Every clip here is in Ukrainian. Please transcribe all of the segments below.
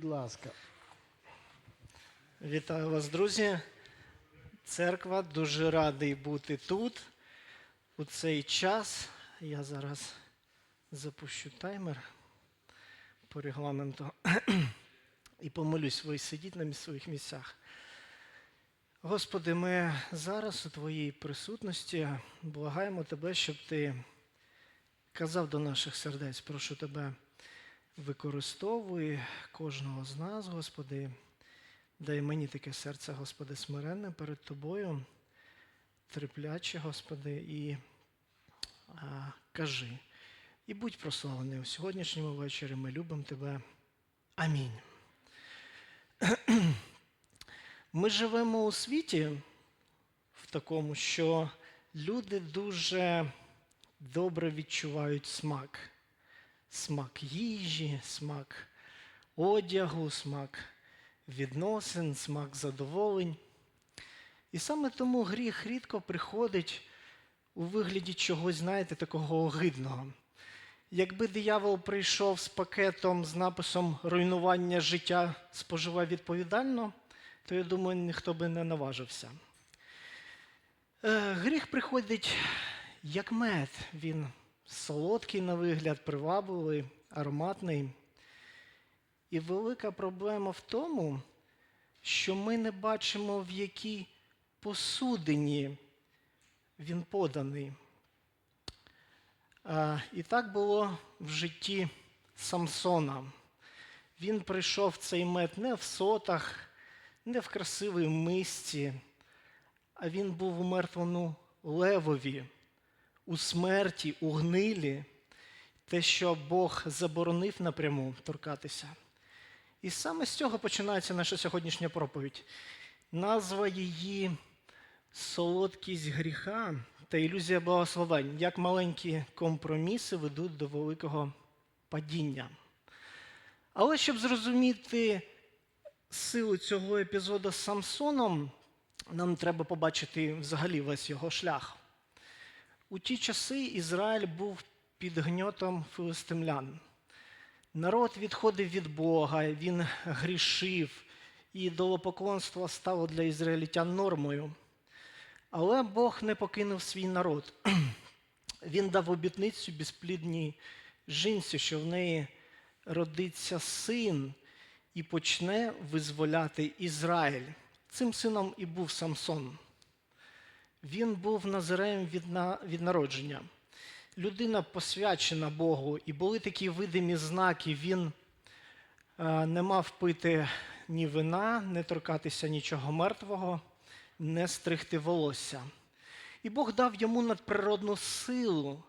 Будь ласка. Вітаю вас, друзі. Церква, дуже радий бути тут. У цей час я зараз запущу таймер по регламенту і помолюсь, ви сидіть на своїх місцях. Господи, ми зараз у Твоїй присутності благаємо Тебе, щоб Ти казав до наших сердець. Прошу Тебе, використовуй кожного з нас, Господи. Дай мені таке серце, Господи, смиренне перед Тобою, терпляче, Господи, і а, кажи. І будь прославлений у сьогоднішньому вечорі. Ми любимо Тебе. Амінь. Ми живемо у світі в такому, що люди дуже добре відчувають смак. Смак їжі, смак одягу, смак відносин, смак задоволень. І саме тому гріх рідко приходить у вигляді чогось, знаєте, такого огидного. Якби диявол прийшов з пакетом з написом руйнування життя споживай відповідально, то я думаю, ніхто би не наважився. Е, Гріх приходить як мед. Він солодкий на вигляд, привабливий, ароматний. І велика проблема в тому, що ми не бачимо, в якій посудині він поданий. І так було в житті Самсона. Він прийшов цей мед не в сотах, не в красивій мисці, а він був у мертвому левові, у смерті, у гнилі, те, що Бог заборонив напряму торкатися. І саме з цього починається наша сьогоднішня проповідь. Назва її солодкість гріха та ілюзія благословень, як маленькі компроміси ведуть до великого падіння. Але щоб зрозуміти силу цього епізоду з Самсоном, нам треба побачити взагалі весь його шлях. У ті часи Ізраїль був під гньотом филистимлян. Народ відходив від Бога, він грішив, і ідолопоклонство стало для ізраїльтян нормою. Але Бог не покинув свій народ. Він дав обітницю безплідній жінці, що в неї родиться син і почне визволяти Ізраїль. Цим сином і був Самсон. Він був назиреєм від, на, від народження людина посвячена Богу, і були такі видимі знаки. Він е, не мав пити ні вина, не торкатися нічого мертвого, не стригти волосся. І Бог дав йому надприродну силу,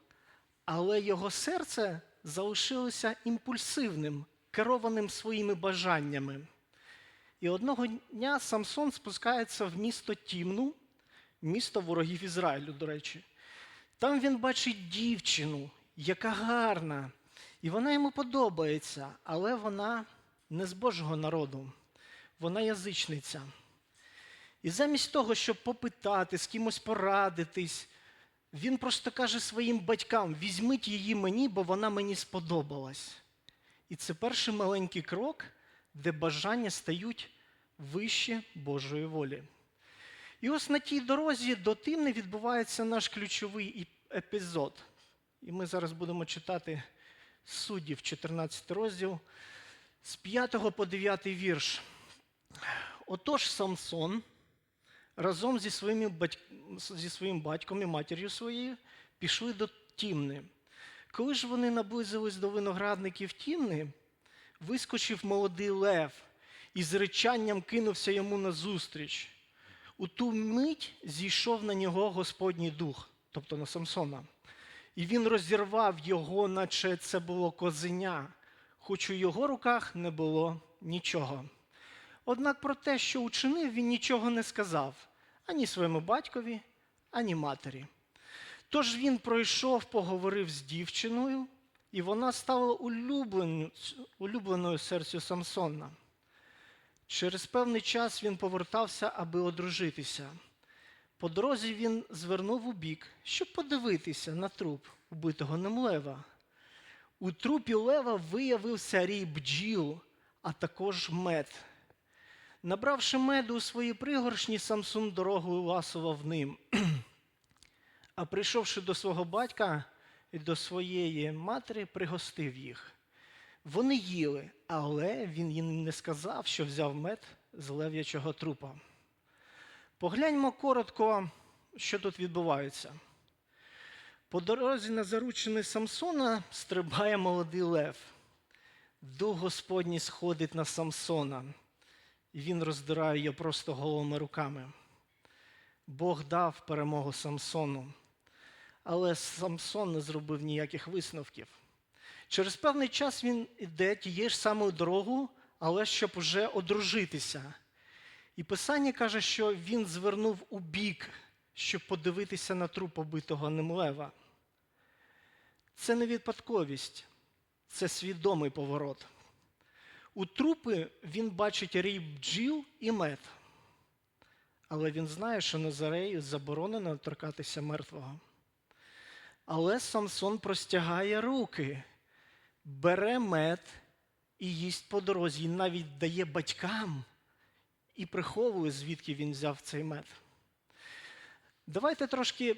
але його серце залишилося імпульсивним, керованим своїми бажаннями. І одного дня Самсон спускається в місто Тімну, місто ворогів Ізраїлю, до речі. Там він бачить дівчину, яка гарна, і вона йому подобається, але вона не з Божого народу, вона язичниця. І замість того, щоб попитати, з кимось порадитись, він просто каже своїм батькам: візьміть її мені, бо вона мені сподобалась. І це перший маленький крок, де бажання стають вище Божої волі. І ось на тій дорозі до Тимни відбувається наш ключовий епізод. І ми зараз будемо читати суддів, 14 розділ, з 5 по 9 вірш. Отож Самсон разом зі, своїми батьк... зі своїм батьком і матір'ю своєю пішли до Тімни. Коли ж вони наблизились до виноградників Тімни, вискочив молодий лев і з речанням кинувся йому назустріч. У ту мить зійшов на нього Господній дух, тобто на Самсона. І він розірвав його, наче це було козеня, хоч у його руках не було нічого. Однак про те, що учинив, він нічого не сказав ані своєму батькові, ані матері. Тож він пройшов, поговорив з дівчиною, і вона стала улюбленою, серцю Самсона. Через певний час він повертався, аби одружитися. По дорозі він звернув у бік, щоб подивитися на труп убитого ним лева. У трупі лева виявився рій бджіл, а також мед. Набравши меду у свої пригоршні, Самсон дорогою ласував ним. А прийшовши до свого батька і до своєї матері, пригостив їх. Вони їли, але він їм не сказав, що взяв мед з лев'ячого трупа. Погляньмо коротко, що тут відбувається. По дорозі на заручини Самсона стрибає молодий лев. Дух Господній сходить на Самсона, і він роздирає його просто голими руками. Бог дав перемогу Самсону, але Самсон не зробив ніяких висновків. Через певний час він іде тією ж самою дорогою, але щоб уже одружитися. І Писання каже, що він звернув у бік, щоб подивитися на труп побитого ним лева. Це не випадковість, це свідомий поворот. У трупи він бачить рій бджіл і мед. Але він знає, що Назарею заборонено торкатися мертвого. Але Самсон простягає руки, бере мед і їсть по дорозі, і навіть дає батькам і приховує, звідки він взяв цей мед. Давайте трошки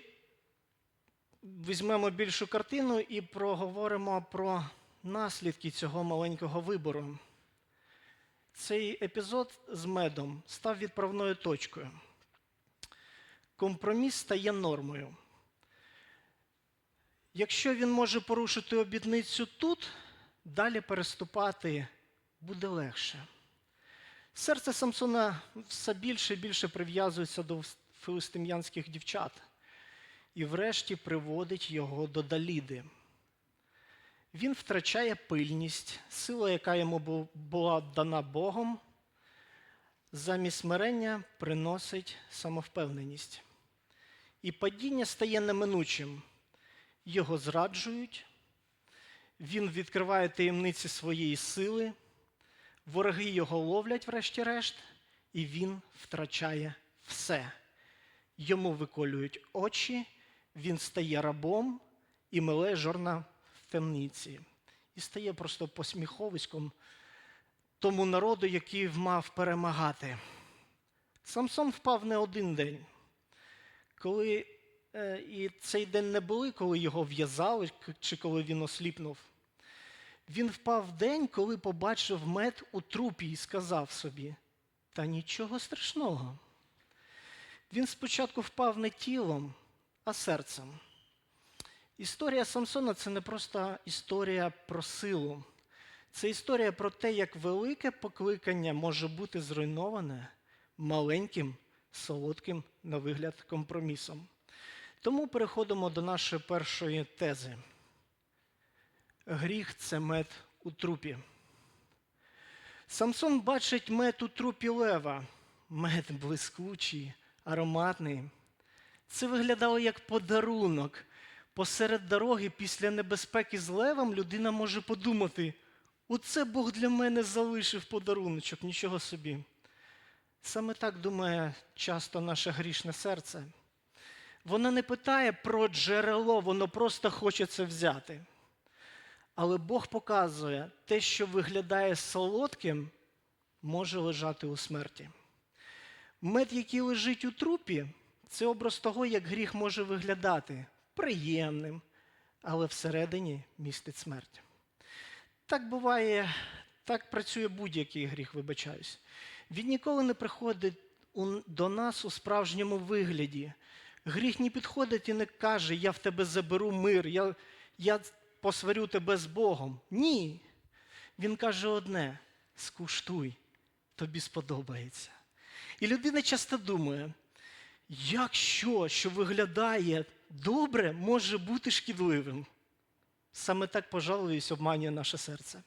візьмемо більшу картину і проговоримо про наслідки цього маленького вибору. Цей епізод з медом став відправною точкою. Компроміс стає нормою. Якщо він може порушити обітницю тут, далі переступати буде легше. Серце Самсона все більше і більше прив'язується до филистим'янських дівчат і врешті приводить його до Даліди. Він втрачає пильність, сила, яка йому була дана Богом, замість смирення приносить самовпевненість. І падіння стає неминучим. Його зраджують, він відкриває таємниці своєї сили, вороги його ловлять, врешті-решт, і він втрачає все. Йому виколюють очі, він стає рабом і миле жорна в темниці. І стає просто посміховиськом тому народу, який мав перемагати. Самсон впав не один день. Коли і цей день не були, коли його в'язали, чи коли він осліпнув. Він впав в день, коли побачив мед у трупі і сказав собі: Та нічого страшного. Він спочатку впав не тілом, а серцем. Історія Самсона це не просто історія про силу. Це історія про те, як велике покликання може бути зруйноване маленьким, солодким, на вигляд, компромісом. Тому переходимо до нашої першої тези. Гріх це мед у трупі. Самсон бачить мед у трупі лева, мед блискучий, ароматний. Це виглядало як подарунок. Посеред дороги після небезпеки з левом людина може подумати: оце Бог для мене залишив подаруночок, нічого собі. Саме так думає часто наше грішне серце. Воно не питає про джерело, воно просто хоче це взяти. Але Бог показує, те, що виглядає солодким, може лежати у смерті. Мед, який лежить у трупі, це образ того, як гріх може виглядати приємним, але всередині містить смерть. Так буває, так працює будь-який гріх, вибачаюсь. Він ніколи не приходить до нас у справжньому вигляді. Гріх не підходить і не каже, я в тебе заберу мир, я, я посварю тебе з Богом. Ні. Він каже одне: скуштуй, тобі сподобається. І людина часто думає, як що, що виглядає добре, може бути шкідливим. Саме так, пожалуюсь, обманює наше серце.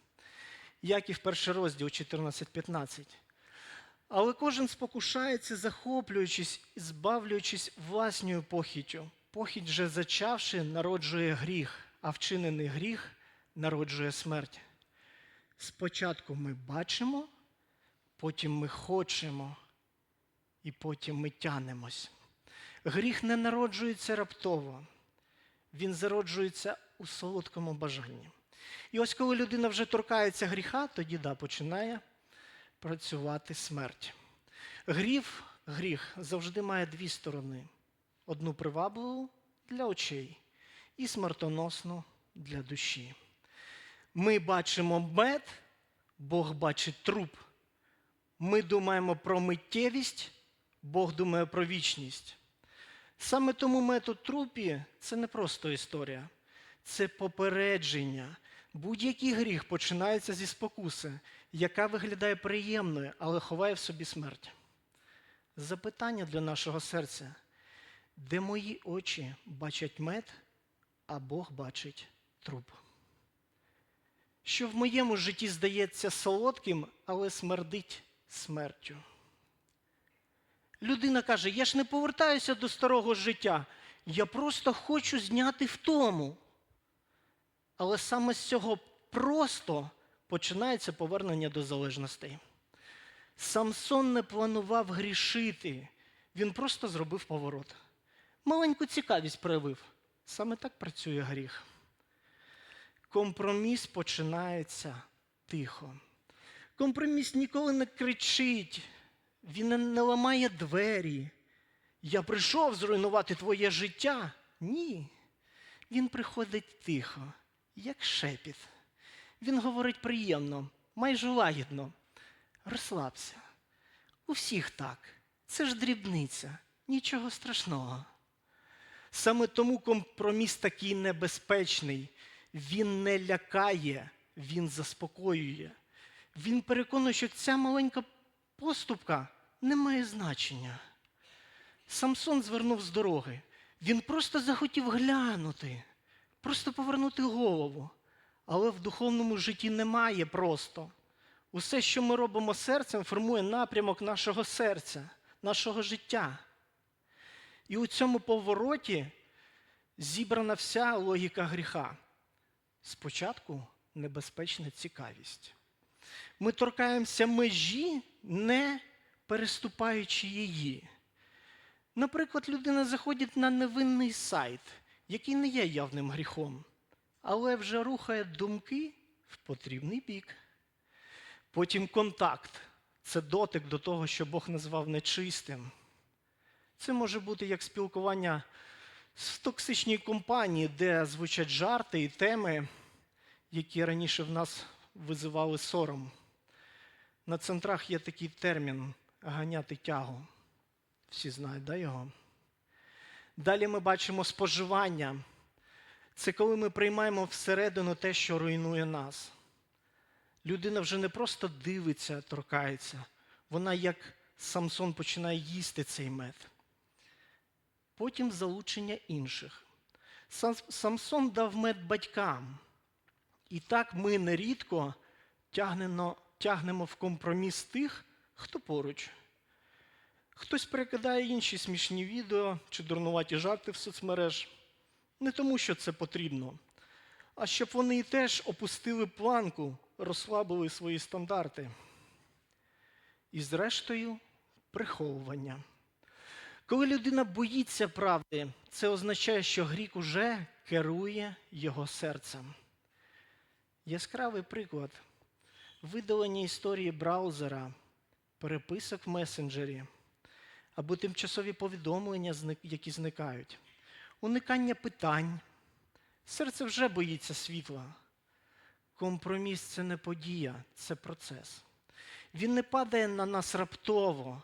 Як і в перший розділ 14.15. Але кожен спокушається, захоплюючись і збавлюючись власною похітю. Похідь же зачавши, народжує гріх, а вчинений гріх народжує смерть. Спочатку ми бачимо, потім ми хочемо, і потім ми тянемось. Гріх не народжується раптово, він зароджується у солодкому бажанні. І ось коли людина вже торкається гріха, тоді да, починає працювати смерть. Гріх, гріх завжди має дві сторони: одну привабливу для очей і смертоносну для душі. Ми бачимо мед, Бог бачить труп. Ми думаємо про миттєвість, Бог думає про вічність. Саме тому метод трупі це не просто історія, це попередження. Будь-який гріх починається зі спокуси, яка виглядає приємною, але ховає в собі смерть. Запитання для нашого серця: де мої очі бачать мед, а Бог бачить труп? Що в моєму житті здається солодким, але смердить смертю. Людина каже: я ж не повертаюся до старого життя, я просто хочу зняти втому. Але саме з цього просто починається повернення до залежностей. Самсон не планував грішити, він просто зробив поворот. Маленьку цікавість проявив. Саме так працює гріх. Компроміс починається тихо. Компроміс ніколи не кричить, він не- ламає двері. Я прийшов зруйнувати твоє життя. Ні. Він приходить тихо, як шепіт. Він говорить приємно, майже лагідно. Розслабся. У всіх так. Це ж дрібниця, нічого страшного. Саме тому компроміс такий небезпечний. Він не лякає, він заспокоює. Він переконує, що ця маленька поступка не має значення. Самсон звернув з дороги. Він просто захотів глянути, просто повернути голову. Але в духовному житті немає просто. Усе, що ми робимо серцем, формує напрямок нашого серця, нашого життя. І у цьому повороті зібрана вся логіка гріха. Спочатку небезпечна цікавість. Ми торкаємося межі, не переступаючи її. Наприклад, людина заходить на невинний сайт, який не є явним гріхом, але вже рухає думки в потрібний бік. Потім контакт це дотик до того, що Бог назвав нечистим. Це може бути як спілкування в токсичній компанії, де звучать жарти і теми, які раніше в нас визивали сором. На центрах є такий термін ганяти тягу. Всі знають, да, його? Далі ми бачимо споживання. Це коли ми приймаємо всередину те, що руйнує нас. Людина вже не просто дивиться, торкається, вона, як Самсон, починає їсти цей мед. Потім залучення інших. Самсон дав мед батькам. І так ми нерідко тягнемо, тягнемо в компроміс тих, хто поруч. Хтось перекидає інші смішні відео чи дурнуваті жарти в соцмереж. Не тому, що це потрібно, а щоб вони теж опустили планку, розслабили свої стандарти. І зрештою, приховування. Коли людина боїться правди, це означає, що гріх уже керує його серцем. Яскравий приклад видалення історії браузера, переписок в месенджері або тимчасові повідомлення, які зникають, уникання питань. Серце вже боїться світла. Компроміс це не подія, це процес. Він не падає на нас раптово,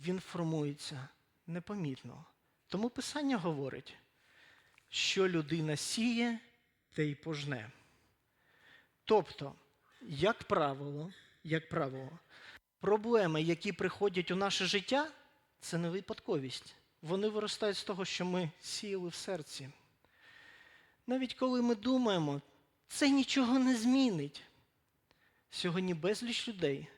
він формується непомітно. Тому Писання говорить, що людина сіє, те й пожне. Тобто, як правило, як правило, проблеми, які приходять у наше життя, це не випадковість. Вони виростають з того, що ми сіяли в серці. Навіть коли ми думаємо, це нічого не змінить. Сьогодні безліч людей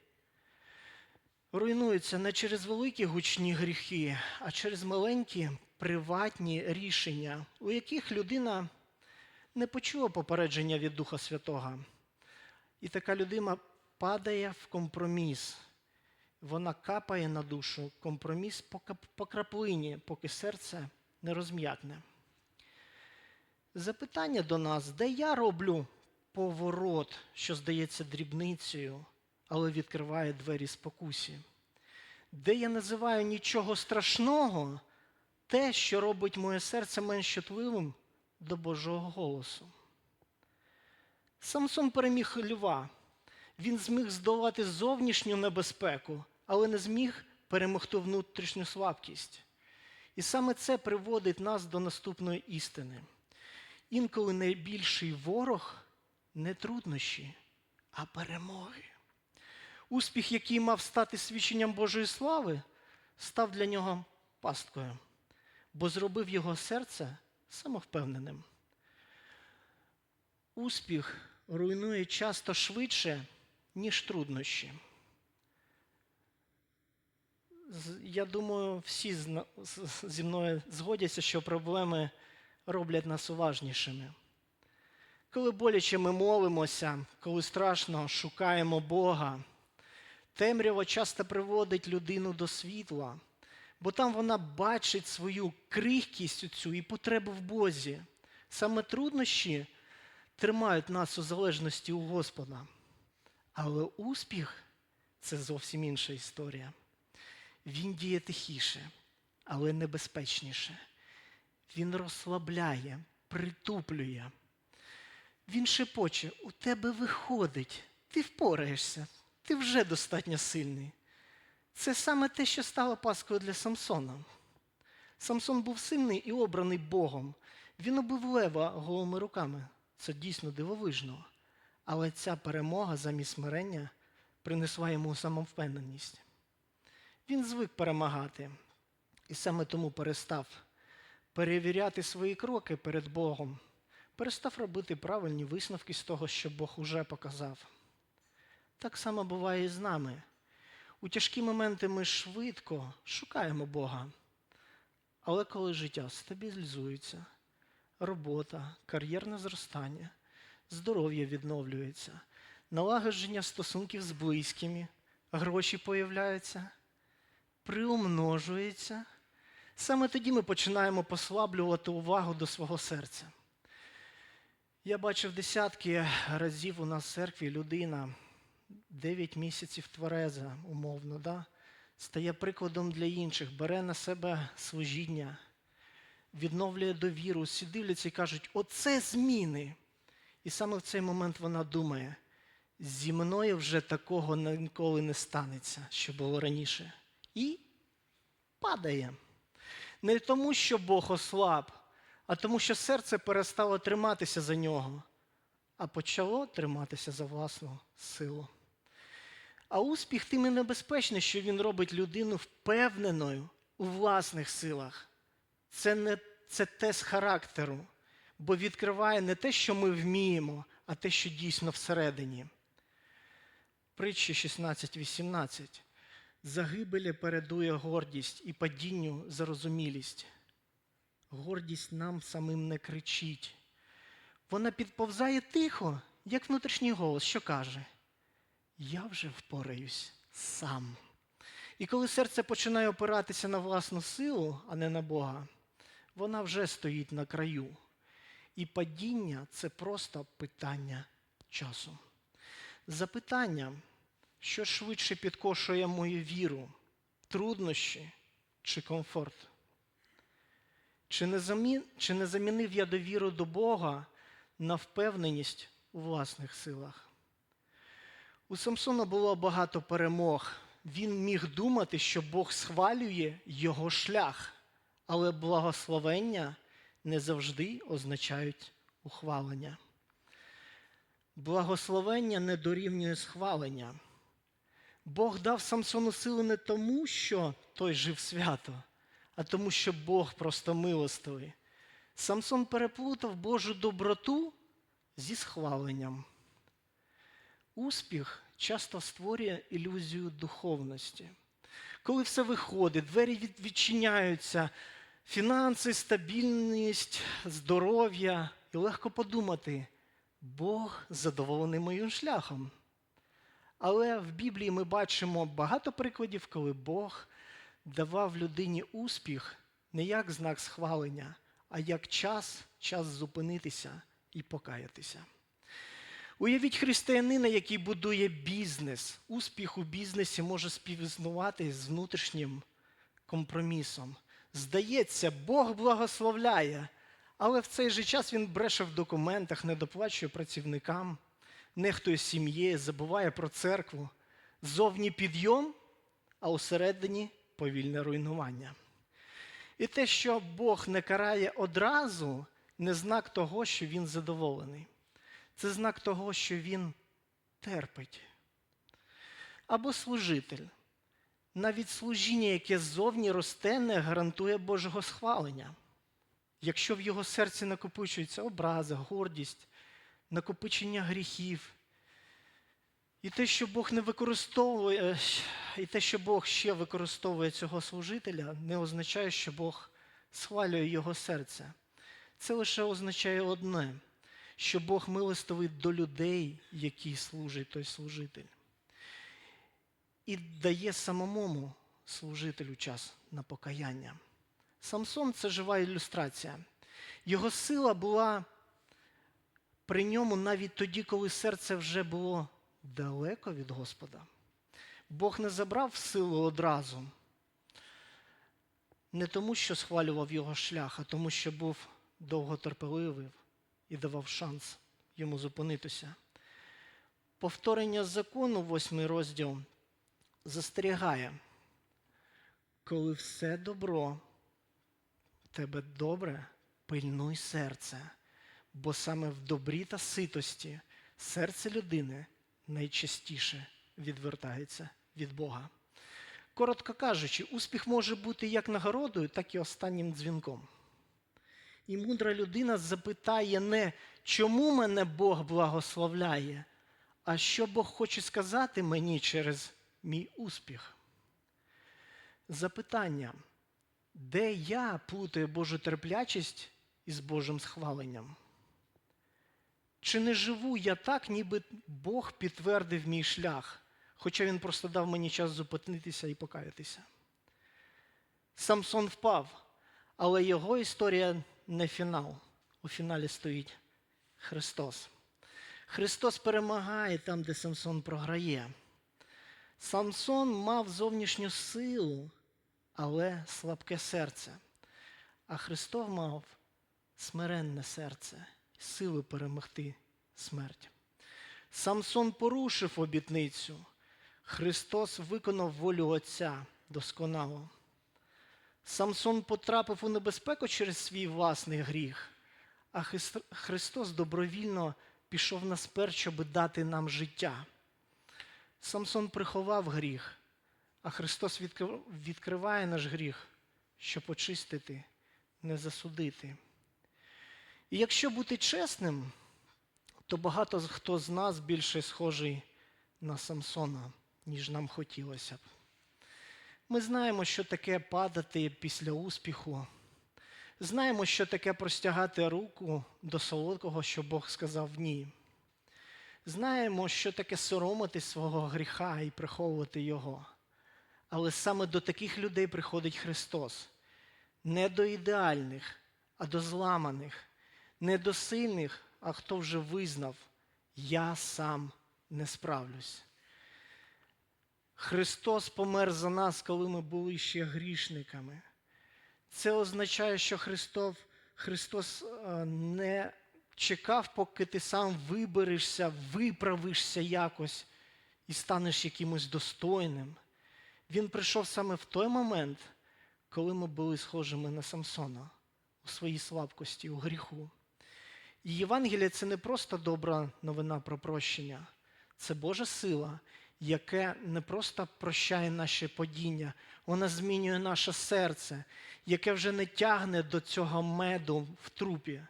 руйнуються не через великі гучні гріхи, а через маленькі приватні рішення, у яких людина не почула попередження від Духа Святого. І така людина падає в компроміс. Вона капає на душу компроміс по краплині, поки серце не розм'якне. Запитання до нас, де я роблю поворот, що здається дрібницею, але відкриває двері спокусі. Де я називаю нічого страшного, те, що робить моє серце менш чутливим до Божого голосу. Самсон переміг льва. Він зміг здолати зовнішню небезпеку, але не зміг перемогти внутрішню слабкість. І саме це приводить нас до наступної істини. Інколи найбільший ворог не труднощі, а перемоги. Успіх, який мав стати свідченням Божої слави, став для нього пасткою, бо зробив його серце самовпевненим. Успіх руйнує часто швидше, ніж труднощі. Я думаю, всі зі мною згодяться, що проблеми роблять нас уважнішими. Коли боляче ми молимося, коли страшно шукаємо Бога, темрява часто приводить людину до світла, бо там вона бачить свою крихкість цю і потребу в Бозі. Саме труднощі тримають нас у залежності у Господа. Але успіх це зовсім інша історія. Він діє тихіше, але небезпечніше. Він розслабляє, притуплює. Він шепоче, у тебе виходить, ти впораєшся, ти вже достатньо сильний. Це саме те, що стало паскою для Самсона. Самсон був сильний і обраний Богом. Він убив лева голими руками. Це дійсно дивовижно. Але ця перемога замість смирення принесла йому самовпевненість. Він звик перемагати і саме тому перестав перевіряти свої кроки перед Богом, перестав робити правильні висновки з того, що Бог уже показав. Так само буває і з нами. У тяжкі моменти ми швидко шукаємо Бога. Але коли життя стабілізується, робота, кар'єрне зростання, здоров'я відновлюється, налагодження стосунків з близькими, гроші появляються, приумножується, саме тоді ми починаємо послаблювати увагу до свого серця. Я бачив десятки разів у нас в церкві людина 9 місяців твереза, умовно, да? стає прикладом для інших, бере на себе служіння, відновлює довіру, всі дивляться і кажуть, оце зміни. І саме в цей момент вона думає, зі мною вже такого ніколи не станеться, що було раніше. І падає. Не тому, що Бог ослаб, а тому, що серце перестало триматися за нього, а почало триматися за власну силу. А успіх тим і небезпечний, що він робить людину впевненою у власних силах. Це не це тест характеру, бо відкриває не те, що ми вміємо, а те, що дійсно всередині. Притчі 16.18. Загибелі передує гордість і падінню зарозумілість. Гордість нам самим не кричить. Вона підповзає тихо, як внутрішній голос, що каже: Я вже впораюсь сам. І коли серце починає опиратися на власну силу, а не на Бога, вона вже стоїть на краю. І падіння це просто питання часу. Запитання, що швидше підкошує мою віру, труднощі чи комфорт? Чи не, замі... чи не замінив я довіру до Бога на впевненість у власних силах? У Самсона було багато перемог. Він міг думати, що Бог схвалює його шлях, але благословення не завжди означають ухвалення. Благословення не дорівнює схвалення. Бог дав Самсону силу не тому, що той жив свято, а тому, що Бог просто милостивий. Самсон переплутав Божу доброту зі схваленням. Успіх часто створює ілюзію духовності. Коли все виходить, двері відчиняються, фінанси, стабільність, здоров'я, і легко подумати, Бог задоволений моїм шляхом. Але в Біблії ми бачимо багато прикладів, коли Бог давав людині успіх не як знак схвалення, а як час, час зупинитися і покаятися. Уявіть християнина, який будує бізнес. Успіх у бізнесі може співіснувати з внутрішнім компромісом. Здається, Бог благословляє, але в цей же час він бреше в документах, не доплачує працівникам, нехтує сім'єю, забуває про церкву. Зовні підйом, а усередині повільне руйнування. І те, що Бог не карає одразу, не знак того, що він задоволений. Це знак того, що він терпить. Або служитель. Навіть служіння, яке ззовні росте, не гарантує Божого схвалення. Якщо в його серці накопичуються образи, гордість, накопичення гріхів, і те, що Бог не використовує, і те, що Бог ще використовує цього служителя, не означає, що Бог схвалює його серце. Це лише означає одне, що Бог милостивий до людей, які служить той служитель. І дає самому служителю час на покаяння. Самсон це жива ілюстрація. Його сила була при ньому навіть тоді, коли серце вже було далеко від Господа. Бог не забрав силу одразу. Не тому, що схвалював його шлях, а тому, що був довготерпеливий і давав шанс йому зупинитися. Повторення закону, восьмий розділ, застерігає, коли все добро в тебе добре, пильнуй серце, бо саме в добрі та ситості серце людини найчастіше відвертається від Бога. Коротко кажучи, успіх може бути як нагородою, так і останнім дзвінком. І мудра людина запитає не, чому мене Бог благословляє, а що Бог хоче сказати мені через мій успіх. Запитання, де я плутаю Божу терплячість із Божим схваленням? Чи не живу я так, ніби Бог підтвердив мій шлях, хоча він просто дав мені час зупинитися і покаятися? Самсон впав, але його історія не фінал. У фіналі стоїть Христос. Христос перемагає там, де Самсон програє. Самсон мав зовнішню силу, але слабке серце. А Христос мав смиренне серце, сили перемогти смерть. Самсон порушив обітницю. Христос виконав волю Отця досконало. Самсон потрапив у небезпеку через свій власний гріх, а Христос добровільно пішов на смерть, щоб дати нам життя. Самсон приховав гріх, а Христос відкриває наш гріх, щоб очистити, не засудити. І якщо бути чесним, то багато хто з нас більше схожий на Самсона, ніж нам хотілося б. Ми знаємо, що таке падати після успіху. Знаємо, що таке простягати руку до солодкого, що Бог сказав ні. Знаємо, що таке соромити свого гріха і приховувати його. Але саме до таких людей приходить Христос. Не до ідеальних, а до зламаних, не до сильних, а хто вже визнав, я сам не справлюсь. Христос помер за нас, коли ми були ще грішниками. Це означає, що Христос, Христос е, не чекав, поки ти сам виберешся, виправишся якось і станеш якимось достойним. Він прийшов саме в той момент, коли ми були схожими на Самсона у своїй слабкості, у гріху. І Євангелія це не просто добра новина про прощення, це Божа сила, яке не просто прощає наше падіння, вона змінює наше серце, яке вже не тягне до цього меду в трупі.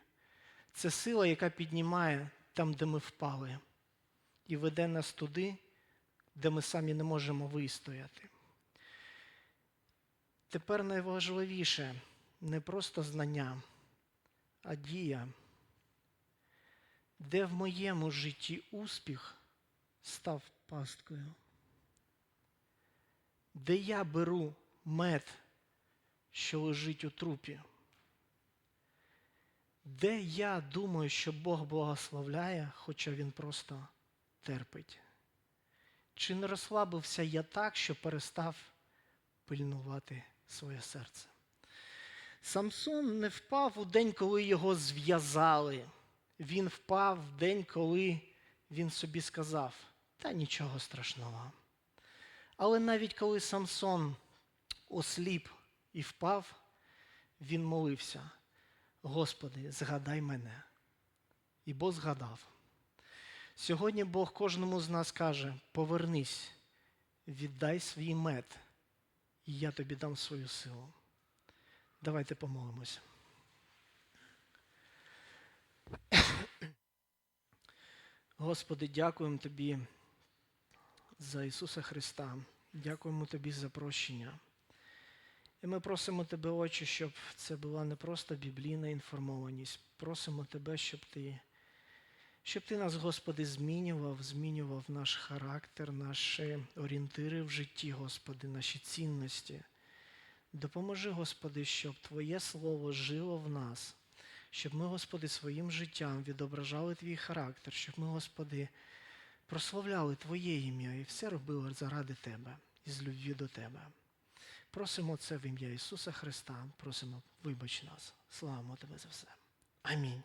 Це сила, яка піднімає там, де ми впали, і веде нас туди, де ми самі не можемо вистояти. Тепер найважливіше не просто знання, а дія. Де в моєму житті успіх став пасткою? Де я беру мед, що лежить у трупі? Де я думаю, що Бог благословляє, хоча Він просто терпить? Чи не розслабився я так, що перестав пильнувати своє серце? Самсон не впав у день, коли його зв'язали. Він впав в день, коли він собі сказав, та нічого страшного. Але навіть коли Самсон осліп і впав, він молився. Господи, згадай мене. І Бог згадав. Сьогодні Бог кожному з нас каже: повернись, віддай свій мед, і я тобі дам свою силу. Давайте помолимося. Господи, дякуємо Тобі за Ісуса Христа. Дякуємо Тобі за прощення. І ми просимо Тебе, Отче, щоб це була не просто біблійна інформованість. Просимо Тебе, щоб Ти, щоб ти нас, Господи, змінював, змінював наш характер, наші орієнтири в житті, Господи, наші цінності. Допоможи, Господи, щоб Твоє Слово жило в нас, щоб ми, Господи, своїм життям відображали Твій характер, щоб ми, Господи, прославляли Твоє ім'я і все робили заради Тебе і з любві до Тебе. Просимо це в ім'я Ісуса Христа, просимо, вибач нас. Славимо Тебе за все. Амінь.